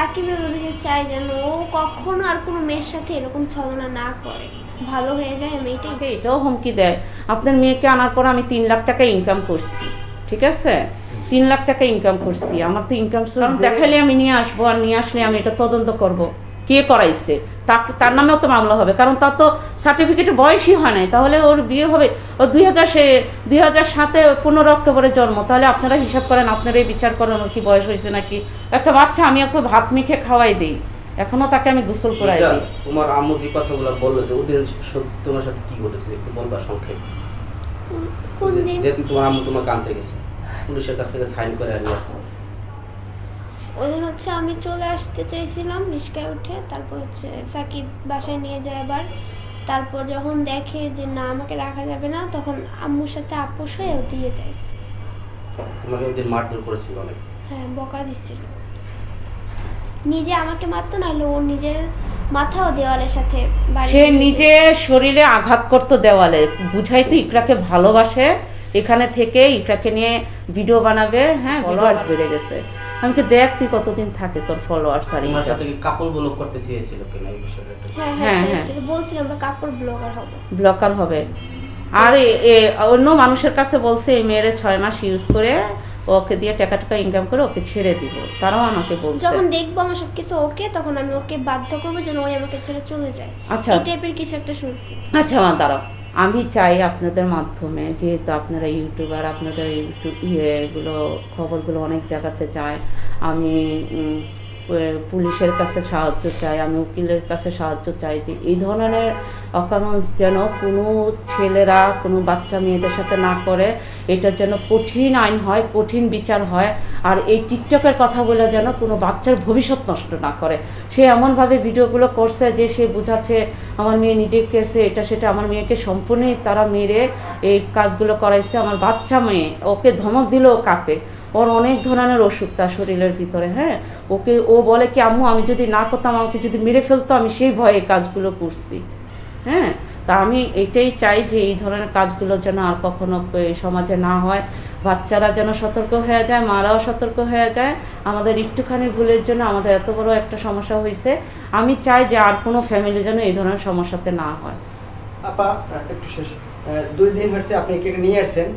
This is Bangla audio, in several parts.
সাকিবের উদ্দেশ্যে চাই যেন ও কখনো আর কোনো মেয়ের সাথে এরকম ছলনা না করে। ভালো হয়ে যায় আমি এটাই এটাও হুমকি দেয়। আপনার মেয়েকে আনার পর আমি তিন লাখ টাকা ইনকাম করছি ঠিক আছে? তিন লাখ টাকা ইনকাম করছি। আমার তো ইনকাম সোর্স দেখালে আমি নিয়ে আসব আর নিয়ে আসলে আমি এটা তদন্ত করব। কে করাইছে। তাকে তার নামেও তো মামলা হবে কারণ তার তো সার্টিফিকেটে বয়সই হয় নাই। তাহলে ওর বিয়ে হবে ও দুই হাজার সে দুই হাজার সাতে পনেরো অক্টোবরে জন্ম তাহলে আপনারা হিসাব করেন আপনারাই বিচার করেন ওর কি বয়স হয়েছে নাকি? একটা বাচ্চা আমি ওকে ভাত মেখে খাওয়াই দিই। এখনও তাকে আমি গোসল করাই দিই। তোমার আম্মু যে কথাগুলো বলল যে ওদিন সত্যি তোমার সাথে কি ঘটেছিল একটু বলবা সংক্ষেপ। কোন দিন? যেদিন তোমার আম্মু তোমাকে আনতে গেছে পুলিশের কাছ থেকে সাইন করে আনিয়ে আসছে। ওই দিন হচ্ছে আমি চলে আসতে চাইছিলাম রিস্কায় উঠে তারপর হচ্ছে সাকিব বাসায় নিয়ে যায় আবার তারপর যখন দেখে যে না আমাকে রাখা যাবে না তখন আম্মুর সাথে আপোষ হয়ে ও দিয়ে দেয়। তোমাকে ওদিন মারধর করেছিল অনেক। হ্যাঁ বকা দিচ্ছিল নিজে আমাকে মারতো নাহলে ওর নিজের মাথাও দেওয়ালের সাথে সে নিজে শরীরে আঘাত করতো দেওয়ালে। বুঝাই তো ইকরাকে ভালোবাসে। এখানে থেকে ইকরাকে নিয়ে ভিডিও বানাবে হ্যাঁ ফলোয়ার্স বেড়ে গেছে। আমি কি দেখ তুই কতদিন থাকে তোর ফলোয়ার্স আর তোমার। সাথে কি কাপল ব্লক করতে চেয়েছিল কিনা এই বিষয়টা হ্যাঁ হ্যাঁ, হ্যাঁ হ্যাঁ। বলছিলাম আমরা কাপল ব্লগার হব। ব্লগার হবে। আর অন্য মানুষের কাছে বলছে এই মেয়েরে ছয় মাস ইউজ করে ওকে দিয়ে টাকা টাকা ইনকাম করে ওকে ছেড়ে দিব। তারাও আমাকে বলছে। যখন দেখব আমার সবকিছু ওকে তখন আমি ওকে বাধ্য করব যেন ওই আমাকে ছেড়ে চলে যায়। আচ্ছা। এই টাইপের কিছু একটা শুনছি। আচ্ছা মা দাঁড়াও। আমি চাই আপনাদের মাধ্যমে যেহেতু আপনারা ইউটিউবার আপনাদের ইউটিউব ইয়েগুলো খবরগুলো অনেক জায়গাতে যায় আমি পুলিশের কাছে সাহায্য চাই, আমি উকিলের কাছে সাহায্য চাই যে এই ধরনের অকারণস যেন কোনো ছেলেরা, কোনো বাচ্চা মেয়েদের সাথে না করে, এটা যেন কঠিন আইন হয়, কঠিন বিচার হয়, আর এই টিকটকের কথা বলে যেন কোনো বাচ্চার ভবিষ্যৎ নষ্ট না করে। সে এমনভাবে ভিডিওগুলো করছে যে সে বোঝাচ্ছে, আমার মেয়ে নিজেকে সে এটা সেটা, আমার মেয়েকে সম্পূর্ণই তারা মেরে এই কাজগুলো করাইছে, আমার বাচ্চা মেয়ে, ওকে ধমক দিলেও কাঁপে। ওর অনেক ধরনের অসুখ তার শরীরের ভিতরে হ্যাঁ? ওকে, ও বলে কি, আম্মু, আমি যদি না করতাম, আমাকে যদি মেরে ফেলতো, আমি সেই ভয়ে কাজগুলো করছি। হ্যাঁ? তা আমি এটাই চাই যে এই ধরনের কাজগুলো যেন আর কখনো সমাজে না হয়। বাচ্চারা যেন সতর্ক হয়ে যায়, মারাও সতর্ক হয়ে যায়। আমাদের একটুখানি ভুলের জন্য আমাদের এত বড় একটা সমস্যা হয়েছে আমি চাই যে আর কোনো ফ্যামিলি যেন এই ধরনের সমস্যাতে না হয়। আপা একটু শেষ। দুই দিন হচ্ছে আপনি একে নিয়ে আসছেন।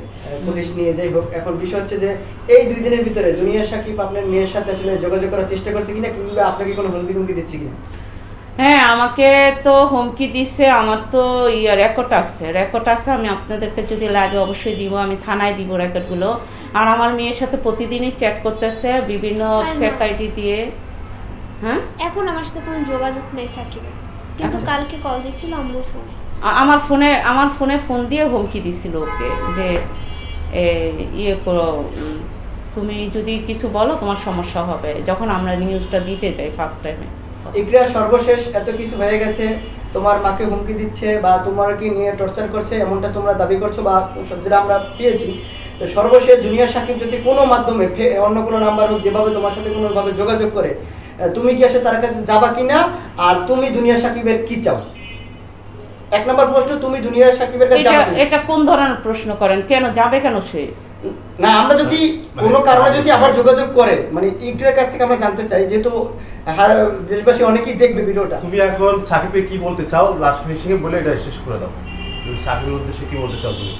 পুলিশ নিয়ে যাই হোক। এখন বিষয় হচ্ছে যে এই দুই দিনের ভিতরে জুনিয়র সাকিব আপনার মেয়ের সাথে আসলে যোগাযোগ করার চেষ্টা করছে কিনা কিংবা আপনাকে কোনো হুমকি টুমকি দিচ্ছে কিনা? হ্যাঁ আমাকে তো হুমকি দিচ্ছে আমার তো ইয়ে রেকর্ড আছে। রেকর্ড আছে আমি আপনাদেরকে যদি লাগে অবশ্যই দিব। আমি থানায় দিব রেকর্ডগুলো আর আমার মেয়ের সাথে প্রতিদিনই চ্যাট করতেছে বিভিন্ন ফেক আইডি দিয়ে। হ্যাঁ? এখন আমার সাথে কোনো যোগাযোগ নেই সাকিবের। কিন্তু। কালকে কল দিয়েছিল ফোনে আমার ফোনে আমার ফোনে ফোন দিয়ে হুমকি দিছিল ওকে যে ইয়ে করো তুমি যদি কিছু বলো তোমার সমস্যা হবে। যখন আমরা নিউজটা দিতে যাই ফার্স্ট টাইমে ইকরা, সর্বশেষ এত কিছু হয়ে গেছে, তোমার মাকে হুমকি দিচ্ছে বা তোমাকে নিয়ে টর্চার করছে এমনটা তোমরা দাবি করছ বা যেটা আমরা পেয়েছি, তো সর্বশেষ জুনিয়র সাকিব যদি কোনো মাধ্যমে অন্য কোনো নাম্বার হোক, যেভাবে তোমার সাথে কোনোভাবে যোগাযোগ করে তুমি কি আসে তার কাছে যাবা কিনা? আর তুমি জুনিয়র সাকিবের কি চাও? এক নম্বর প্রশ্ন তুমি জুনিয়র সাকিবের কাছে যাবা? এটা কোন ধরনের প্রশ্ন করেন? কেন যাবে কেন সে? না আমরা যদি কোনো কারণে যদি আবার যোগাযোগ করে মানে ইকরার কাছ থেকে আমরা জানতে চাই যেহেতু দেশবাসী অনেকেই দেখবে ভিডিওটা। তুমি এখন সাকিবকে কি বলতে চাও লাস্ট ফিনিশিং এ বলে এটা শেষ করে দাও। তুমি সাকিবের উদ্দেশ্যে কি বলতে চাও তুমি?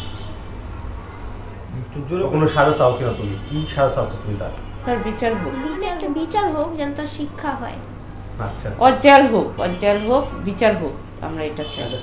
কোনো সাজা চাও কিনা তুমি? কি সাজা চাচ্ছ তুমি তার? তার বিচার হোক। মানে বিচার হোক যেন তার শিক্ষা হয়। আচ্ছা। অজ্জাল হোক অজ্জাল হোক বিচার হোক আমরা এটা চাই। আচ্ছা।